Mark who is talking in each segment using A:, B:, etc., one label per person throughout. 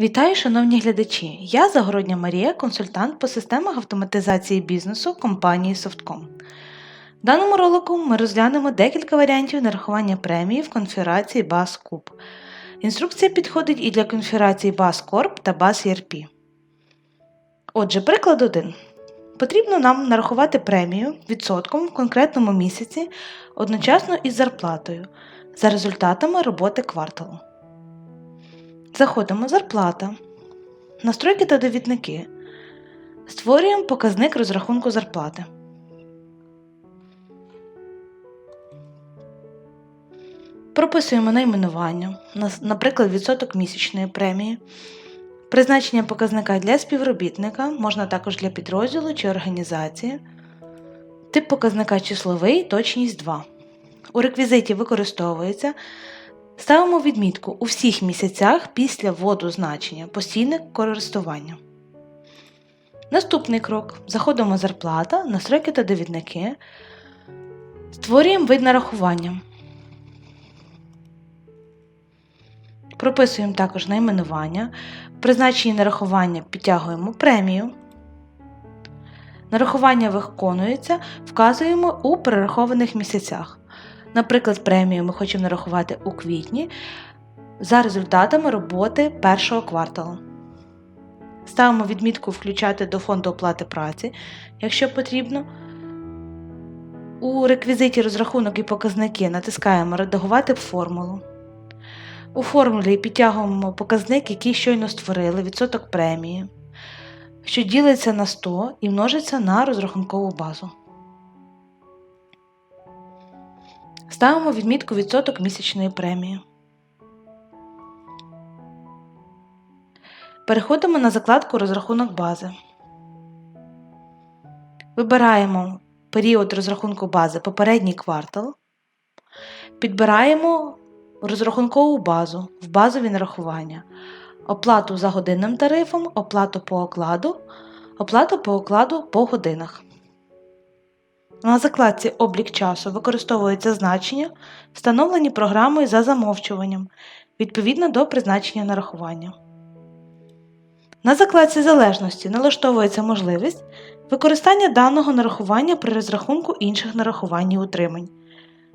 A: Вітаю, шановні глядачі! Я Загородня Марія, консультант по системах автоматизації бізнесу компанії Softcom. В даному ролику ми розглянемо декілька варіантів нарахування премії в конфігурації BAS Куб. Інструкція підходить і для конфігурації BAS Corp та BAS ERP. Отже, приклад 1. Потрібно нам нарахувати премію відсотком в конкретному місяці одночасно із зарплатою за результатами роботи кварталу. Заходимо зарплата, настройки та довідники. Створюємо показник розрахунку зарплати. Прописуємо найменування, наприклад, відсоток місячної премії. Призначення показника для співробітника можна також для підрозділу чи організації. Тип показника числовий, точність 2. У реквізиті використовується Ставимо відмітку у всіх місяцях після вводу значення постійне користування. Наступний крок. Заходимо зарплата, настройки та довідники. Створюємо вид нарахування. Прописуємо також найменування. В призначенні нарахування підтягуємо премію. Нарахування виконується, вказуємо у перерахованих місяцях. Наприклад, премію ми хочемо нарахувати у квітні за результатами роботи першого кварталу. Ставимо відмітку Включати до фонду оплати праці, якщо потрібно. У реквізиті розрахунок і показники натискаємо Редагувати формулу. У формулі підтягуємо показник, який щойно створили, відсоток премії, що ділиться на 100 і множиться на розрахункову базу. Ставимо відмітку відсоток місячної премії. Переходимо на закладку Розрахунок бази. Вибираємо період розрахунку бази попередній квартал. Підбираємо розрахункову базу в базові нарахування, оплату за годинним тарифом, оплату по окладу, оплату по окладу по годинах. На закладці Облік часу використовуються значення, встановлені програмою за замовчуванням відповідно до призначення нарахування. На закладці залежності налаштовується можливість використання даного нарахування при розрахунку інших нарахувань і утримань.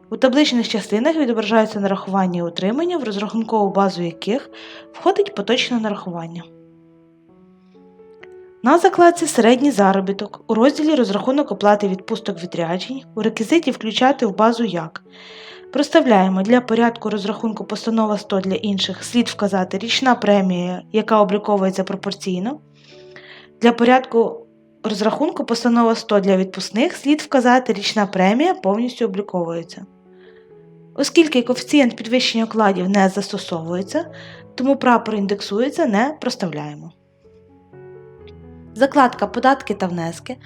A: У табличних частинах відображаються нарахування і утримання, в розрахункову базу яких входить поточне нарахування. На закладці Середній заробіток у розділі Розрахунок оплати відпусток відряджень у реквізиті Включати в базу як. Проставляємо для порядку розрахунку постанова 100 для інших слід вказати річна премія, яка обліковується пропорційно. Для порядку розрахунку постанова 100 для відпускних слід вказати річна премія повністю обліковується. Оскільки коефіцієнт підвищення окладів не застосовується, тому прапор індексується, не проставляємо. Закладка Податки та внески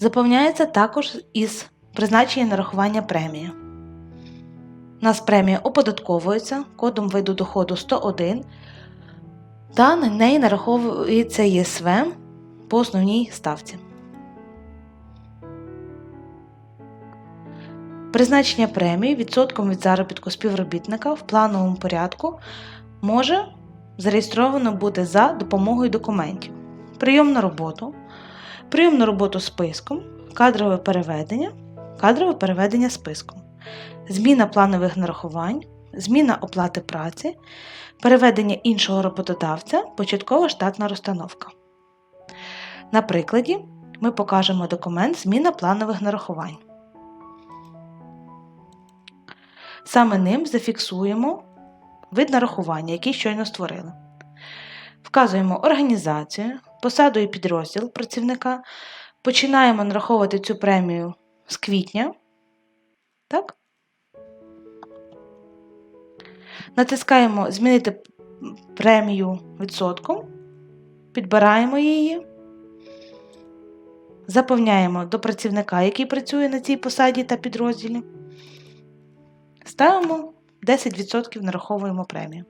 A: заповняється також із призначення нарахування премії. У нас премія оподатковується кодом виду доходу 101 та на неї нараховується ЄСВ по основній ставці. Призначення премії відсотком від заробітку співробітника в плановому порядку може зареєстровано бути за допомогою документів прийом на роботу, прийом на роботу списком, кадрове переведення, кадрове переведення списком, зміна планових нарахувань, зміна оплати праці, переведення іншого роботодавця, початкова штатна розстановка. На прикладі ми покажемо документ Зміна планових нарахувань. Саме ним зафіксуємо вид нарахування, який щойно створили. Вказуємо організацію, посаду і підрозділ працівника. Починаємо нараховувати цю премію з квітня. Так? Натискаємо Змінити премію відсотком, підбираємо її, заповняємо до працівника, який працює на цій посаді та підрозділі. Ставимо 10% нараховуємо премію.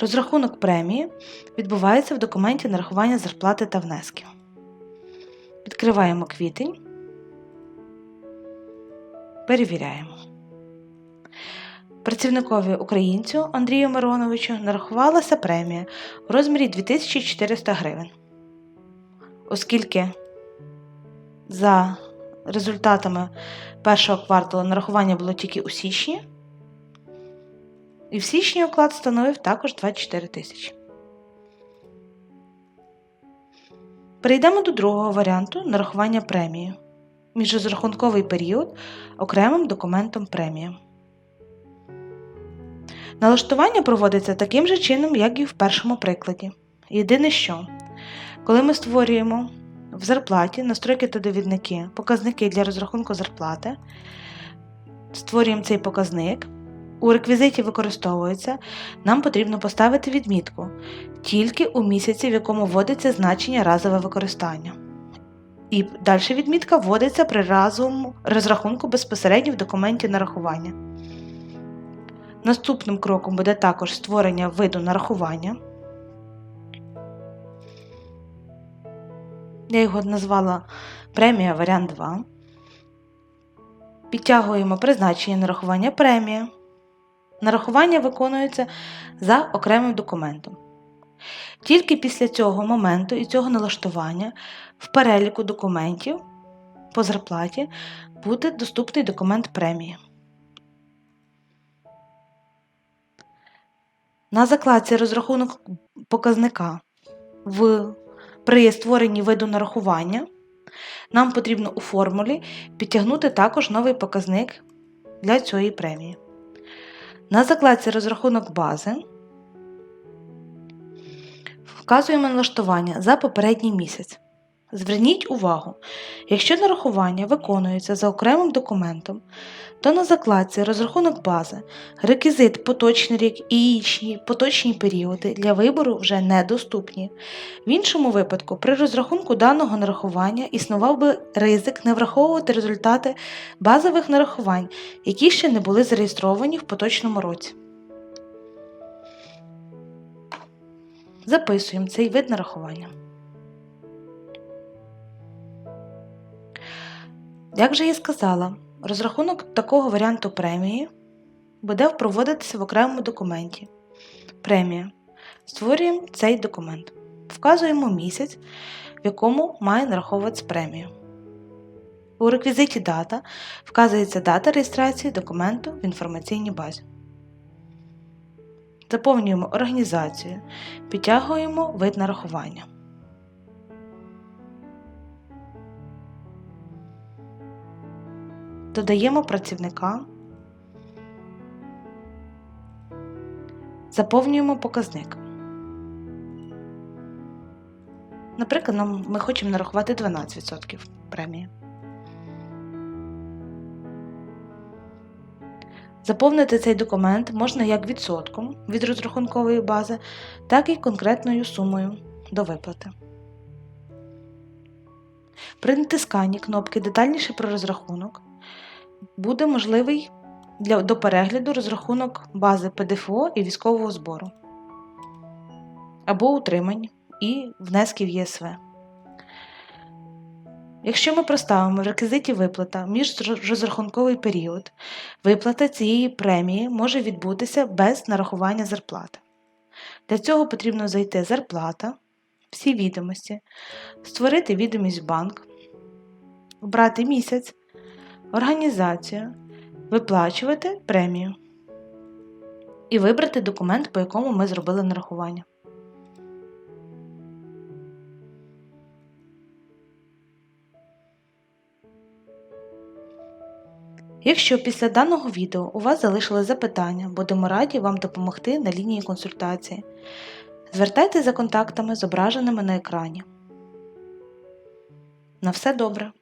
A: Розрахунок премії відбувається в документі нарахування зарплати та внесків. Відкриваємо квітень, перевіряємо. Працівникові українцю Андрію Мироновичу нарахувалася премія у розмірі 2400 гривень, оскільки за результатами першого кварталу нарахування було тільки у січні, і в січні оклад становив також 24 тисячі. Перейдемо до другого варіанту нарахування премії. Міжрозрахунковий період окремим документом премії. Налаштування проводиться таким же чином, як і в першому прикладі. Єдине що, коли ми створюємо в зарплаті настройки та довідники, показники для розрахунку зарплати, створюємо цей показник. У реквізиті використовується, нам потрібно поставити відмітку тільки у місяці, в якому вводиться значення разове використання. І далі відмітка вводиться при разовому розрахунку безпосередньо в документі нарахування. Наступним кроком буде також створення виду нарахування. Я його назвала премія варіант 2. Підтягуємо призначення нарахування премії. Нарахування виконується за окремим документом. Тільки після цього моменту і цього налаштування в переліку документів по зарплаті буде доступний документ премії. На закладці розрахунок показника в, при створенні виду нарахування нам потрібно у формулі підтягнути також новий показник для цієї премії. На закладці розрахунок бази вказуємо налаштування за попередній місяць. Зверніть увагу, якщо нарахування виконується за окремим документом, то на закладці розрахунок бази, реквізит поточний рік і інші поточні періоди для вибору вже недоступні. В іншому випадку, при розрахунку даного нарахування існував би ризик не враховувати результати базових нарахувань, які ще не були зареєстровані в поточному році. Записуємо цей вид нарахування. Як же я сказала, розрахунок такого варіанту премії буде проводитися в окремому документі. Премія. Створюємо цей документ. Вказуємо місяць, в якому має нараховуватися премія. У реквізиті дата вказується дата реєстрації документу в інформаційній базі. Заповнюємо організацію, підтягуємо вид нарахування. Додаємо працівника, заповнюємо показник. Наприклад, ми хочемо нарахувати 12% премії. Заповнити цей документ можна як відсотком від розрахункової бази, так і конкретною сумою до виплати. При натисканні кнопки Детальніше про розрахунок буде можливий для, до перегляду розрахунок бази ПДФО і військового збору або утримань і внесків ЄСВ. Якщо ми проставимо в реквізиті виплата міжрозрахунковий період, виплата цієї премії може відбутися без нарахування зарплати. Для цього потрібно зайти зарплата, всі відомості, створити відомість в банк, обрати місяць, організацію, виплачувати премію і вибрати документ, по якому ми зробили нарахування. Якщо після даного відео у вас залишили запитання, будемо раді вам допомогти на лінії консультації. Звертайтеся за контактами, зображеними на екрані. На все добре!